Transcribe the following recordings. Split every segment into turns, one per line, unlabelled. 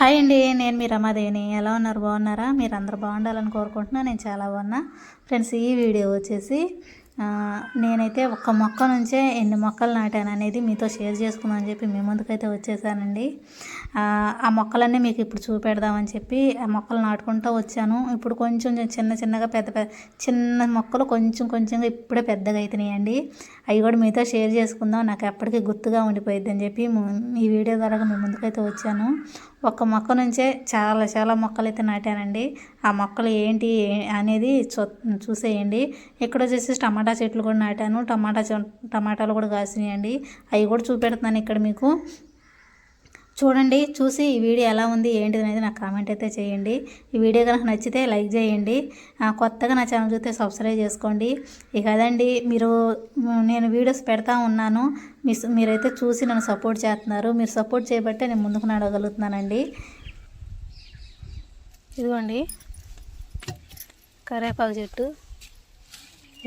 Hi అండి నేను మీ రమాదేవిని. ఎలా ఉన్నారు? బాగున్నారా? మీరు అందరు బాగుండాలని కోరుకుంటున్నా. నేను చాలా బాగున్నా. ఫ్రెండ్స్ ఈ వీడియో వచ్చేసి నేనైతే ఒక్క మొక్క నుంచే ఎన్ని మొక్కలు నాటాను అనేది మీతో షేర్ చేసుకుందామని చెప్పి మీ ముందుకైతే వచ్చేసానండి. ఆ, మొక్కలన్నీ మీకు ఇప్పుడు చూపెడదామని చెప్పి ఆ మొక్కలు నాటుకుంటూ వచ్చాను. ఇప్పుడు కొంచెం చిన్న చిన్నగా పెద్ద పెద్ద చిన్న మొక్కలు కొంచెం కొంచెంగా ఇప్పుడే పెద్దగా అవుతున్నాయండి అవి కూడా మీతో షేర్ చేసుకుందాం. నాకు ఎప్పటికీ గుర్తుగా ఉండిపోయింది అని చెప్పి ఈ వీడియో ద్వారా మీ ముందుకైతే వచ్చాను. ఒక మొక్క నుంచే చాలా చాలా మొక్కలు అయితే నాటానండి. ఆ మొక్కలు ఏంటి అనేది చూ చూసేయండి. ఇక్కడ వచ్చేసి టమాటా చెట్లు కూడా నాటాను. టమాటా చె- టమాటాలు కూడా కాసినాయండి. అవి కూడా చూపెడుతున్నాను ఇక్కడ మీకు. చూడండి చూసి ఈ వీడియో ఎలా ఉంది ఏంటిది అనేది నాకు కామెంట్ అయితే చేయండి. ఈ వీడియో కనుక నచ్చితే లైక్ చేయండి. కొత్తగా నా ఛానల్ చూస్తే సబ్స్క్రైబ్ చేసుకోండి. ఇక అదండి మీరు నేను వీడియోస్ పెడతా ఉన్నాను. మీ మీరైతే చూసి నన్ను సపోర్ట్ చేస్తున్నారు. మీరు సపోర్ట్ చేయబట్టే నేను ముందుకు నడవగలుగుతున్నానండి. ఇదిగోండి. కరేపాకు చెట్టు.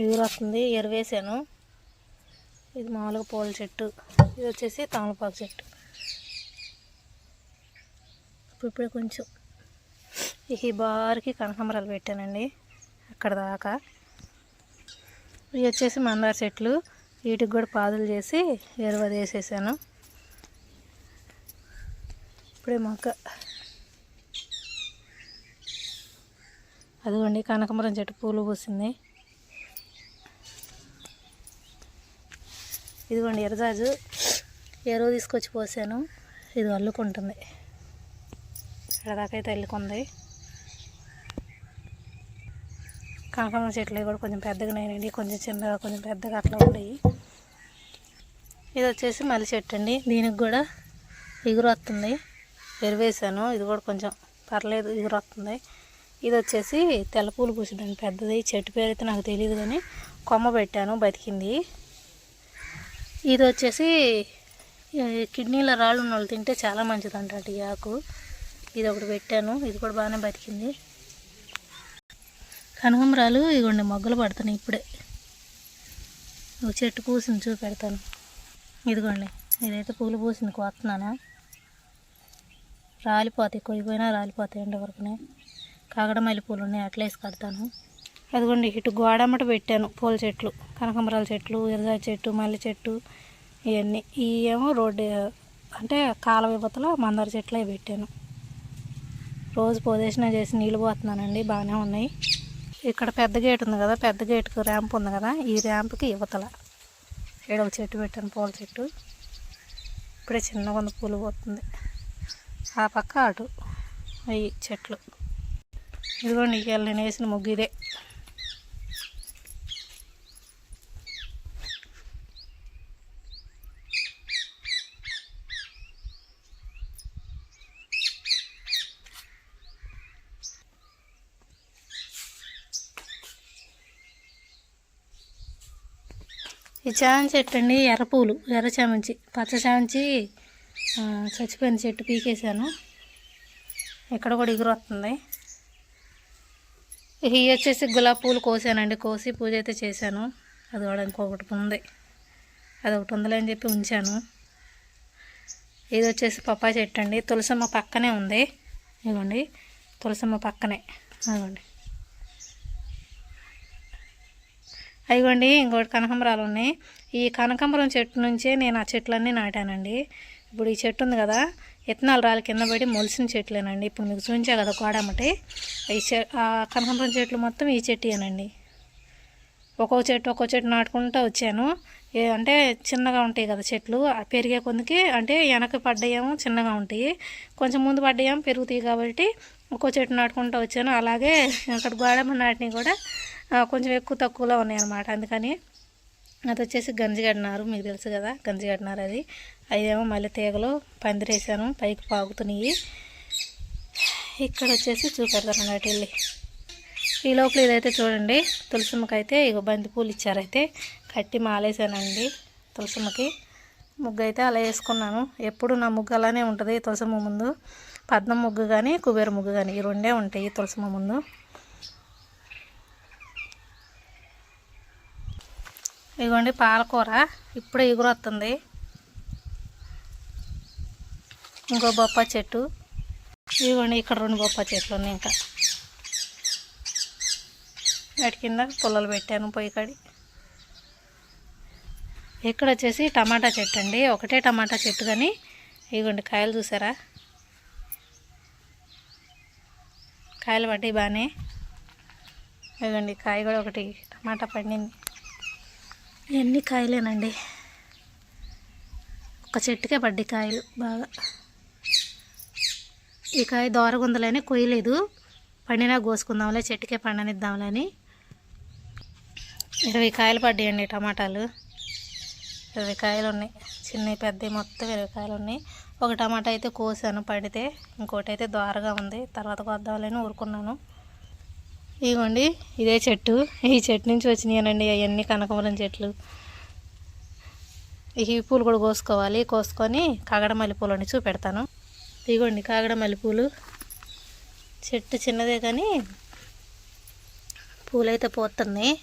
ఎగురు వస్తుంది ఎరువేసాను. ఇది మామూలుగా పూల చెట్టు. ఇది వచ్చేసి తమలపాకు చెట్టు. ఇప్పుడిప్పుడే కొంచెం ఈ బారికి కనకాంబరాలు పెట్టానండి అక్కడ దాకా. ఇవి వచ్చేసి మందార చెట్లు. వీటికి కూడా పాదులు చేసి ఎరువు వేసేసాను. ఇప్పుడే మొక్క. అదిగోండి కనకాంబరం చెట్టు పూలు పూసింది. ఇదిగోండి ఎర్రజాజు ఎరువు తీసుకొచ్చి పోసాను. ఇది అల్లుకుంటుంది. ఇక్కడ దాకైతే అయితే అల్లుకుంది కనకాంబరం చెట్లు కూడా కొంచెం పెద్దగా నేనండి కొంచెం చిన్నగా కొంచెం పెద్దగా అట్లా ఉన్నాయి. ఇది వచ్చేసి మల్లి చెట్టు అండి. దీనికి కూడా ఎగురొస్తుంది ఎరువేసాను. ఇది కూడా కొంచెం పర్లేదు ఎగురొస్తుంది ఇది వచ్చేసి తెల్ల పూలు పెద్దది. చెట్టు పేరు అయితే నాకు తెలియదు కానీ కొమ్మ పెట్టాను బతికింది. ఇది వచ్చేసి కిడ్నీలో రాళ్ళు ఉన్న వాళ్ళు తింటే చాలా మంచిదంట ఈ ఆకు. ఇది ఒకటి పెట్టాను. ఇది కూడా బాగానే బతికింది. కనకాంబరాలు ఇదిగోండి మొగ్గలు పడుతున్నాయి ఇప్పుడే. ఒక చెట్టు పూసింది చూపెడతాను. ఇదిగోండి ఇదైతే పూలు పూసింది కోస్తున్నాను? రాలిపోతాయి కొయ్యిపోయినా రాలిపోతాయి ఎండ వరకునే. కాగడమల్లి పూలు ఉన్నాయి అట్లేసి కడతాను. అదిగోండి ఇటు గోడమ్మట పెట్టాను పూల చెట్లు. కనకంబరాల చెట్లు ఎర్రజా చెట్టు మల్లె చెట్టు ఇవన్నీ. ఇవి ఏమో రోడ్డు అంటే కాలువ ఇవతల మందార చెట్లు అవి పెట్టాను. రోజు పోదేశన చేసి నీళ్ళు పోతున్నానండి బాగానే ఉన్నాయి. ఇక్కడ పెద్ద గేట్ ఉంది కదా పెద్ద గేట్కి ర్యాంప్ ఉంది కదా ఈ ర్యాంప్కి యువతల ఇక్కడ ఒక చెట్టు పెట్టాను పూల చెట్టు. ఇప్పుడే చిన్నగా ఉంది పూలు పోతుంది. ఆ పక్క అటు అవి చెట్లు. ఇదిగోండి ఇవాళ నేను వేసిన ముగ్గు ఇదే. ఈ చామంతి చెట్టు అండి ఎర్ర పూలు ఎర్ర చామంతి. పచ్చ చామంతి చచ్చిపోయిన చెట్టు పీకేశాను. ఇక్కడ కూడా ఎగురు వస్తుంది. ఇవి వచ్చేసి గులాబీ పూలు కోసానండి. కోసి పూజ అయితే చేశాను. అది కూడా ఇంకొకటి ఉంది. అది ఒకటి ఉందిలే అని చెప్పి ఉంచాను. ఇది వచ్చేసి పప్పాయ చెట్టు అండి. తులసమ్మ పక్కనే ఉంది. ఇదిగోండి. తులసమ్మ పక్కనే. అదిగోండి. అయిగోండి ఇంకోటి కనకాంబరాలు ఉన్నాయి. ఈ కనకాంబరం చెట్టు నుంచే నేను ఆ చెట్లన్నీ నాటానండి. ఇప్పుడు ఈ చెట్టు ఉంది కదా ఇత్తనాలు రాళ్ళ కింద పడి మొలిసిన చెట్లేనండి. ఇప్పుడు మీకు చూపించా కదా కోడమటి ఈ చె ఆ కనకాంబరం చెట్లు మొత్తం ఈ చెట్టునండి. ఒక్కొక్క చెట్టు ఒక్కో చెట్టు నాటుకుంటూ వచ్చాను. ఏ అంటే చిన్నగా ఉంటాయి కదా చెట్లు ఆ పెరిగే కొందికి అంటే వెనక పడ్డాయేమో చిన్నగా ఉంటాయి. కొంచెం ముందు పడ్డాయేమో పెరుగుతాయి కాబట్టి ఒక్కో చెట్టు నాటుకుంటూ వచ్చాను. అలాగే అక్కడ గోడమ్మ నాటినవి కూడా కొంచెం ఎక్కువ తక్కువలో ఉన్నాయన్నమాట. అందుకని అది వచ్చేసి గంజిగడ్నారు మీకు తెలుసు కదా గంజిగడినారు అది. అదేమో మళ్ళీ తీగలు పందిరేసాను పైకి పాగుతున్నాయి. ఇక్కడ వచ్చేసి చూపెడతాను అన్నట్టు వెళ్ళి. ఈ లోపల ఇదైతే చూడండి తులసమ్మకి అయితే ఇక బంతి పూలు ఇచ్చారైతే. కట్టి మాలేసానండి తులసిమ్మకి. ముగ్గు అయితే అలా వేసుకున్నాను. ఎప్పుడు నా ముగ్గు అలానే ఉంటుంది తులసిమ్మ ముందు. పద్మం ముగ్గు కానీ కుబేర ముగ్గు కానీ ఈ రెండే ఉంటాయి తులసిమ్మ ముందు. ఇదిగోండి పాలకూర ఇప్పుడే ఎగురొస్తుంది ఇంకో బొప్పాయి చెట్టు. ఇదిగోండి ఇక్కడ రెండు బొప్పా చెట్లు ఉన్నాయి ఇంకా. వాటి కింద పుల్లలు పెట్టాను పొయ్యి కాడి. ఇక్కడ వచ్చేసి టమాటా చెట్టు అండి. ఒకటే టమాటా చెట్టు కానీ ఇదిగోండి కాయలు చూసారా? కాయలు పట్టి బాగానే. ఇదిగోండి కాయ కూడా ఒకటి టమాటా పండింది. ఇవన్నీ కాయలేనండి. ఒక చెట్టుకే పడ్డాయి కాయలు బాగా. ఈ కాయ దోరగుందలని కొయ్యలేదు. పండినా కోసుకుందాంలే చెట్టుకే పండనిద్దాంలని. అని ఇరవై కాయలు పడ్డాయండి టమాటాలు. ఇరవై కాయలు ఉన్నాయి చిన్నవి పెద్దవి మొత్తం ఇరవై కాయలు ఉన్నాయి ఒక టమాటా అయితే కోసాను పడితే ఇంకోటి అయితే దోరగా ఉంది. తర్వాత కొద్దామని ఊరుకున్నాను. ఇదిగోండి ఇదే చెట్టు. ఈ చెట్టు నుంచి వచ్చినాయనండి అవన్నీ కనకమరం చెట్లు. ఈ పూలు కూడా కోసుకోవాలి. కోసుకొని కాగడ మల్లెపూలు అని చూపెడతాను. ఇదిగోండి కాగడ మల్లెపూలు చెట్టు చిన్నదే కానీ పూలైతే పోతున్నాయి.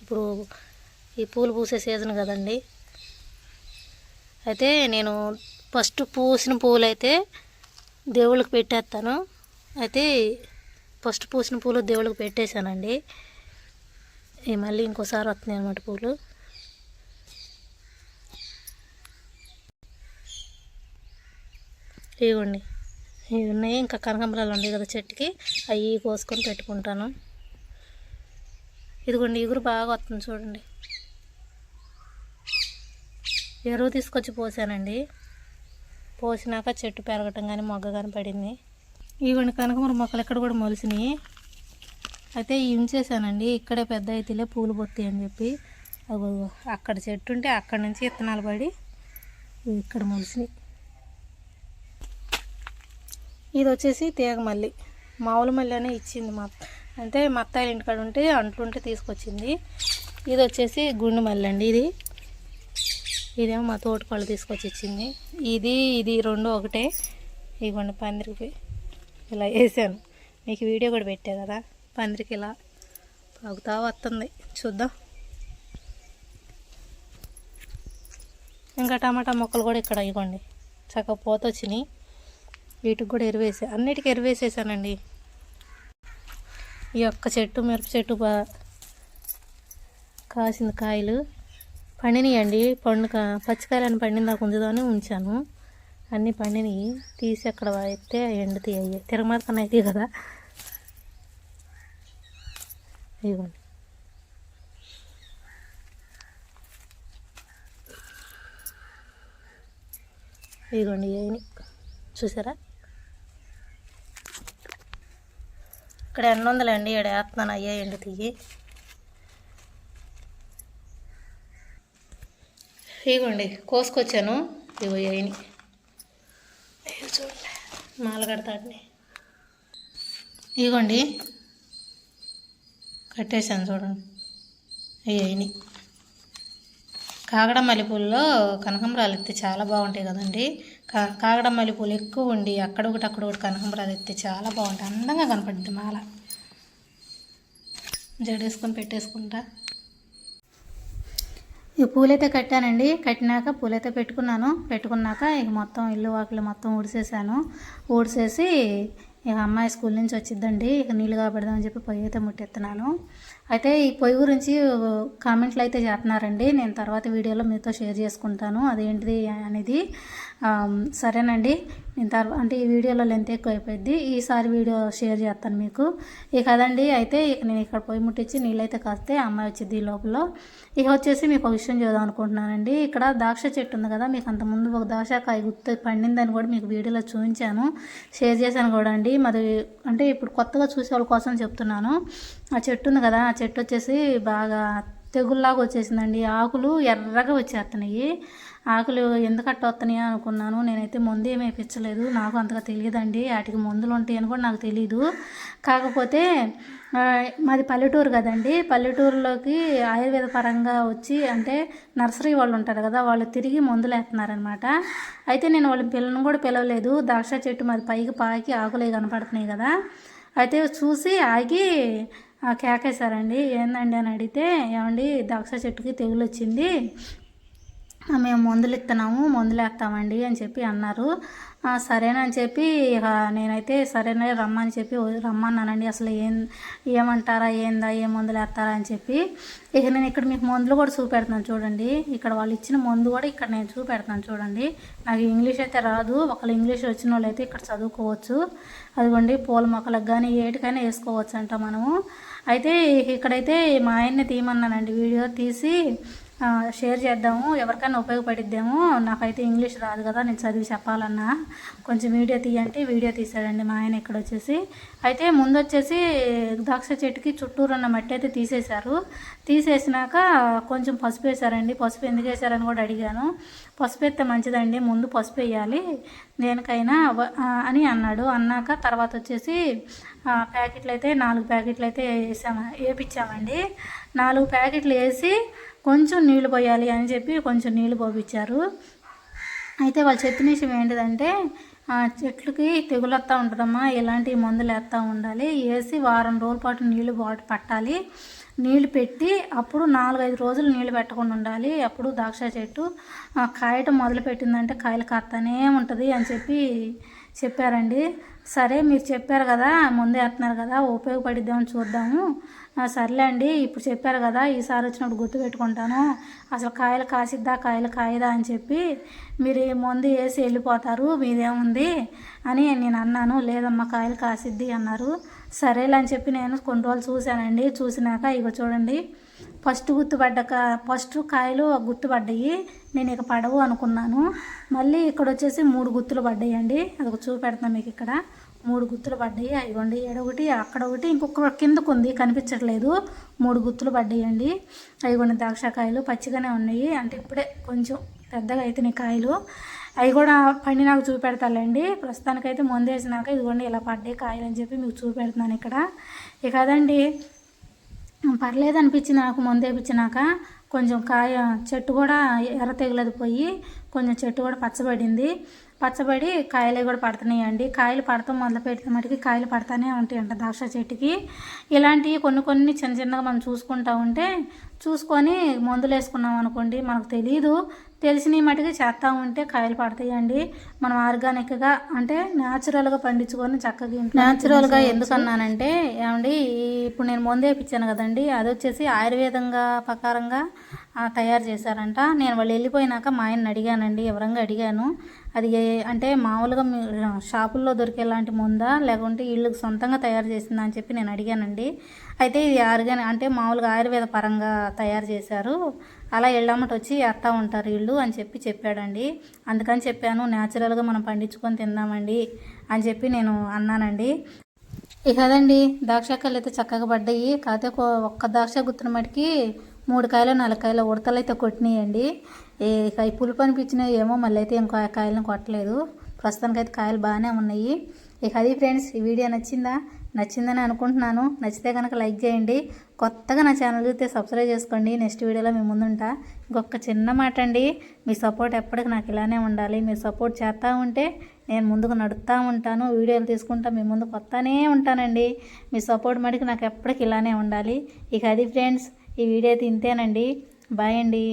ఇప్పుడు ఈ పూలు పూసే సీజన్ కదండి. అయితే నేను ఫస్ట్ పూసిన పూలైతే దేవుళ్ళకి పెట్టేస్తాను. అయితే ఫస్ట్ పూసిన పూలు దేవుళ్ళకి పెట్టేశానండి. మళ్ళీ ఇంకోసారి వస్తున్నాయి అన్నమాట పూలు. ఇవ్వండి. ఇవి ఉన్నాయి. ఇంకా కనకాంబరాలు ఉన్నాయి కదా చెట్టుకి. అవి కోసుకొని పెట్టుకుంటాను. ఇదిగోండి ఇగురు బాగా వస్తుంది చూడండి. ఎరువు తీసుకొచ్చి పోసానండి. పోసినాక చెట్టు పెరగటం కానీ మొగ్గ కానీ పడింది. ఇవ్వండి కనకమర మొక్కలు ఇక్కడ కూడా మొలిసినాయి. అయితే ఇంచేసానండి ఉంచేసానండి ఇక్కడే పెద్ద అయితేలే పూలు పొత్తాయి అని చెప్పి. అగో అక్కడ చెట్టు ఉంటే అక్కడ నుంచి విత్తనాలు పడి ఇక్కడ మొలిసినాయి. ఇది వచ్చేసి తీగ మల్లి. మామూలు మల్లి అనే ఇచ్చింది మా అంటే మా అత్తాయిల ఇంటికాడ ఉంటే అంట్లుంటే తీసుకొచ్చింది. ఇది వచ్చేసి గుండు మల్లి అండి ఇది. ఇదేమో మా తోటపళ్ళు తీసుకొచ్చి ఇచ్చింది. ఇది ఇది రెండు ఒకటే. ఇవ్వండి పందిరికి ఇలా వేసాను. మీకు వీడియో కూడా పెట్టా కదా? పందిరికి ఇలా పాగుతా వస్తుంది. చూద్దాం. ఇంకా టమాటా మొక్కలు కూడా ఇక్కడ ఇవ్వండి. చక్కగా పోత వచ్చినాయి. వీటికి కూడా ఎరువేసా అన్నిటికీ ఎరువేసేసానండి. ఈ యొక్క చెట్టు మిరప చెట్టు బా కాసిన కాయలు. పండినాయండి. పండు కా- పచ్చికాయలను పండిందా ఉంచుదామని ఉంచాను. అన్నీ పండినవి తీసి అక్కడ అయితే ఎండుతాయి అయ్యి తిరగమాత కన్నా అయితే కదా. ఇవ్వండి ఇదిగోండి ఇవన్నీ చూసారా? ఇక్కడ ఎన్ని వందలండి ఇక్కడ వేస్తున్నాను. అయ్యా ఎండు తీయి ఇగోండి కోసుకొచ్చాను. ఇగో అయ్యని చూడండి మాల కడతాడిని ఇగోండి కట్టేశాను చూడండి. అయ్యాయి కాగడ మల్లెపూల్లో కనకాంబరాలు ఎత్తే చాలా బాగుంటాయి కదండి. కా కాగడ మల్లెపూలు ఎక్కువ ఉండి అక్కడ ఒకటి అక్కడ ఒకటి కనకాంబరాలు ఎత్తే చాలా బాగుంటాయి. అందంగా కనపడుద్ది మాల. జడేసుకొని పెట్టేసుకుంటా. ఈ పూలైతే కట్టానండి. కట్టినాక పూలైతే పెట్టుకున్నాను. పెట్టుకున్నాక ఇక మొత్తం ఇల్లు వాకిలు మొత్తం ఊడిసేసాను. ఊడిసేసి ఇక అమ్మాయి స్కూల్ నుంచి వచ్చిద్దండి. ఇక నీళ్ళు కాబడదామని చెప్పి పొయ్యి అయితే ముట్టెత్తున్నాను. అయితే ఈ పొయ్యి గురించి కామెంట్లు అయితే చేస్తున్నారండి. నేను తర్వాత వీడియోలో మీతో షేర్ చేసుకుంటాను. అదేంటిది అనేది సరేనండి. నేను తర్వాత అంటే ఈ వీడియోలో లెంత్ ఎక్కువ అయిపోయింది ఈసారి వీడియో షేర్ చేస్తాను మీకు. ఇక అదండి అయితే ఇక నేను ఇక్కడ పొయ్యి ముట్టించి నీళ్ళైతే కాస్తే అమ్మాయి వచ్చింది ఈ లోపల. ఇక వచ్చేసి మీకు ఒక విషయం చూద్దాం అనుకుంటున్నానండి. ఇక్కడ ద్రాక్ష చెట్టు ఉంది కదా మీకు అంతకుముందు ఒక ద్రాక్షకాయ గుర్తు పండిందని కూడా మీకు వీడియోలో చూపించాను. షేర్ చేశాను కూడా అండి. మరి అంటే ఇప్పుడు కొత్తగా చూసే వాళ్ళ కోసం చెప్తున్నాను. ఆ చెట్టు ఉంది కదా ఆ చెట్టు వచ్చేసి బాగా తెగుల్లాగా వచ్చేసిందండి. ఆకులు ఎర్రగా వచ్చేస్తున్నాయి ఆకులు ఎందుకట్ట వస్తున్నాయి అనుకున్నాను. నేనైతే మందు ఏమీ వేయించలేదు. నాకు అంతగా తెలియదండి. వాటికి మందులు ఉంటాయని కూడా నాకు తెలియదు కాకపోతే మాది పల్లెటూరు కదండి. పల్లెటూరులోకి ఆయుర్వేద పరంగా వచ్చి అంటే నర్సరీ వాళ్ళు ఉంటారు కదా వాళ్ళు తిరిగి మందులు వేస్తున్నారనమాట అయితే నేను వాళ్ళ పిల్లని కూడా పిలవలేదు. ద్రాక్ష చెట్టు మాది పైకి పాకి ఆకులు కనపడుతున్నాయి కదా. అయితే చూసి ఆగి కేకేశారండి. ఏందండి అని అడిగితే ఏమండి ద్రాక్ష చెట్టుకి తెగులు వచ్చింది మేము మందులు ఇస్తున్నాము మందులు వేస్తామండి అని చెప్పి అన్నారు. సరేనని చెప్పి నేనైతే సరేనే రమ్మని చెప్పి రమ్మన్నానండి. అసలు ఏం ఏమంటారా ఏందా ఏ మందులు వేస్తారా అని చెప్పి ఇక నేను ఇక్కడ మీకు మందులు కూడా చూపెడతాను చూడండి. ఇక్కడ వాళ్ళు ఇచ్చిన మందు కూడా ఇక్కడ నేను చూపెడతాను చూడండి. నాకు ఇంగ్లీష్ అయితే రాదు. ఒకళ్ళు ఇంగ్లీష్ వచ్చిన వాళ్ళు అయితే ఇక్కడ చదువుకోవచ్చు. అదిగోండి పూల మొక్కలకు కానీ ఏటికైనా వేసుకోవచ్చు అంట మనము. అయితే ఇక్కడైతే మా ఆయన్ని తీయమన్నానండి. వీడియో తీసి షేర్ చేద్దాము. ఎవరికైనా ఉపయోగపడిద్దేమో. నాకైతే ఇంగ్లీష్ రాదు కదా నేను చదివి చెప్పాలన్నా. కొంచెం వీడియో తీయంటే వీడియో తీసాడండి మా ఆయన ఇక్కడ వచ్చేసి అయితే ముందు వచ్చేసి ద్రాక్ష చెట్టుకి చుట్టూరు ఉన్న మట్టి అయితే తీసేశారు. తీసేసినాక కొంచెం పసుపు వేశారండి. పసుపు ఎందుకు వేశారని కూడా అడిగాను. పసుపు వేస్తే మంచిదండి. ముందు పసుపు వేయాలి. దేనికైనా అని అన్నాడు. అన్నాక తర్వాత వచ్చేసి ప్యాకెట్లు అయితే నాలుగు ప్యాకెట్లు అయితే వేసాము వేపించామండి నాలుగు ప్యాకెట్లు వేసి కొంచెం నీళ్ళు పోయాలి అని చెప్పి కొంచెం నీళ్ళు పోపించారు అయితే వాళ్ళు చెప్పిన విషయం ఏంటిదంటే చెట్లకి తెగులు వస్తూ ఉంటుందమ్మా ఇలాంటి మందులు వేస్తూ ఉండాలి వేసి వారం రోజుల పాటు నీళ్ళు బాటు పట్టాలి. నీళ్ళు పెట్టి అప్పుడు నాలుగైదు రోజులు నీళ్ళు పెట్టకుండా ఉండాలి. అప్పుడు ద్రాక్ష చెట్టు ఆ, కాయటం మొదలు పెట్టిందంటే కాయలు కాస్తానే ఉంటుంది అని చెప్పి చెప్పారండి. సరే మీరు చెప్పారు కదా ముందే వేస్తున్నారు కదా ఉపయోగపడిద్దామని చూద్దాము. సర్లే అండి ఇప్పుడు చెప్పారు కదా ఈసారి వచ్చినప్పుడు గుర్తు పెట్టుకుంటాను. అసలు కాయలు కాసిద్దా కాయలు కాయదా అని చెప్పి మీరు ముందు వేసి వెళ్ళిపోతారు మీదేముంది అని నేను అన్నాను. లేదమ్మా కాయలు కాసిద్ది అన్నారు. సరేలే అని చెప్పి నేను కొన్ని రోజులు చూశానండి. చూసినాక ఇగో చూడండి. ఫస్ట్ గుర్తుపడ్డాక ఫస్ట్ కాయలు గుర్తుపడ్డాయి. నేను ఇక పడవు అనుకున్నాను. మళ్ళీ ఇక్కడ వచ్చేసి మూడు గుర్తులు పడ్డాయి అండి అదొక చూపెడతాను మీకు ఇక్కడ. మూడు గుర్తులు పడ్డాయి. అదిగోండి ఏడొకటి అక్కడ ఒకటి. ఇంకొక కిందకు ఉంది కనిపించట్లేదు. మూడు గుర్తులు పడ్డాయండి. అదిగోండి ద్రాక్షకాయలు పచ్చిగానే ఉన్నాయి. అంటే ఇప్పుడే కొంచెం పెద్దగా అవుతున్నాయి కాయలు. అవి కూడా పండి నాకు చూపెడతాలండి ప్రస్తుతానికైతే ముందేసినాక వేసినాక ఇదిగోండి ఇలా పడ్డాయి కాయలు అని చెప్పి మీకు చూపెడుతున్నాను ఇక్కడ. ఇక అదండి పర్లేదు అనిపించింది నాకు మందు కొంచెం కాయ చెట్టు కూడా ఎర్ర తెగులది పోయి కొంచెం చెట్టు కూడా పచ్చబడింది. పచ్చబడి కాయలు కూడా పడుతున్నాయండి. కాయలు పడతాం మొదలు పెడితే మటుకి కాయలు పడతానే ఉంటాయంట ద్రాక్ష చెట్టుకి. ఇలాంటివి కొన్ని కొన్ని చిన్న చిన్నగా మనం చూసుకుంటా ఉంటే చూసుకొని మందులు వేసుకున్నాం అనుకోండి మనకు తెలియదు తెలిసిన మటుకు చేస్తూ ఉంటే కాయలు పడతాయండి. మనం ఆర్గానిక్గా అంటే న్యాచురల్గా పండించుకొని చక్కగా న్యాచురల్గా ఎందుకన్నానంటే ఏమండి ఇప్పుడు నేను మందు వేయించాను కదండి అది వచ్చేసి ఆయుర్వేదంగా ప్రకారంగా తయారు చేశారంట. నేను వాళ్ళు వెళ్ళిపోయినాక మా ఆయన్ని అడిగానండి ఎవరంగా అడిగాను. అది అంటే మామూలుగా షాపుల్లో దొరికేలాంటి ముందా లేకుంటే వీళ్ళకి సొంతంగా తయారు చేసిందా అని చెప్పి నేను అడిగానండి. అయితే ఇది ఆర్గానిక్ అంటే మామూలుగా ఆయుర్వేద పరంగా తయారు చేశారు. అలా ఎళ్ళమ్మట వచ్చి వేస్తూ ఉంటారు వీళ్ళు అని చెప్పి చెప్పాడండి. అందుకని చెప్పాను న్యాచురల్గా మనం పండించుకొని తిందామండి అని చెప్పి నేను అన్నానండి. ఇక అదండి ద్రాక్షకాయలు అయితే చక్కగా పడ్డాయి. కాకపోతే ఒక్క ద్రాక్ష గుర్తున్న మటుకి మూడు కాయలు నాలుగు కాయలు ఉడతలు అయితే కొట్టినాయండి. ఇక ఈ పులుపు అనిపించినాయి ఏమో మళ్ళీ అయితే ఇంకో కాయలను కొట్టలేదు. ప్రస్తుతానికి అయితే కాయలు బాగానే ఉన్నాయి. ఇక అది ఫ్రెండ్స్ ఈ వీడియో నచ్చిందా? నచ్చిందని అనుకుంటున్నాను. నచ్చితే కనుక లైక్ చేయండి. కొత్తగా నా ఛానల్ చూస్తే సబ్స్క్రైబ్ చేసుకోండి. నెక్స్ట్ వీడియోలో మీ ముందుంటా ఇంకొక చిన్న మాట అండి. మీ సపోర్ట్ ఎప్పటికి నాకు ఇలానే ఉండాలి. మీరు సపోర్ట్ చేస్తూ ఉంటే నేను ముందుకు నడుస్తూ ఉంటాను. వీడియోలు తీసుకుంటా మీ ముందుకు వస్తానే ఉంటానండి. మీ సపోర్ట్ మటుకు నాకు ఎప్పటికి ఇలానే ఉండాలి. ఇక అది ఫ్రెండ్స్ ఈ వీడియో అయితే ఇంతేనండి బాయ్ అండి.